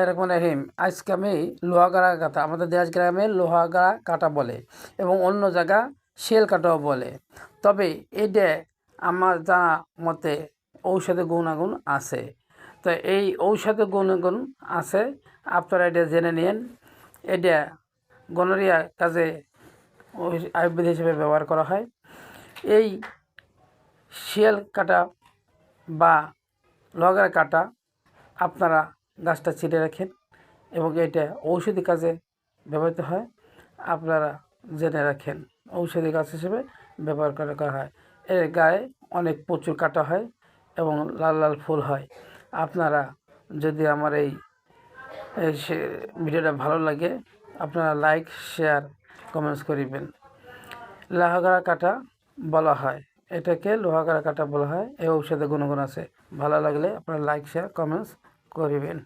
এরকম রহিম, আজকে আমি লোহাগাড়া কাটা, আমাদের দেশ গ্রামে লোহাগাড়া কাটা বলে এবং অন্য জায়গা শিয়াল কাটাও বলে। তবে এটা আমার জানা মতে ঔষধে গুণাগুণ আছে। তো এই ঔষধে গুণাগুণ আছে, আপনারা এটা জেনে নিন এটা গনোরিয়া কাজে আয়ুর্বেদ হিসেবে ব্যবহার করা হয়। এই শিয়াল কাটা বা লগার কাটা আপনারা গাছটা ছিঁড়ে রাখেন এবং এটা ঔষধি কাজে ব্যবহৃত হয়। আপনারা জেনে রাখেন, ঔষধি গাছ হিসেবে ব্যবহার করা হয়। এর গায়ে অনেক প্রচুর কাটা হয় এবং লাল লাল ফুল হয়। আপনারা যদি আমার এই ভিডিওটা ভালো লাগে, আপনারা লাইক, শেয়ার, কমেন্টস করিবেন। লোহাগাড়া কাটা বলা হয়। এটাকে লোহাগাড়া কাটা বলা হয়। এই ঔষধে গুণগুণ আছে। ভালো লাগলে আপনারা লাইক, শেয়ার, কমেন্টস করিবেন।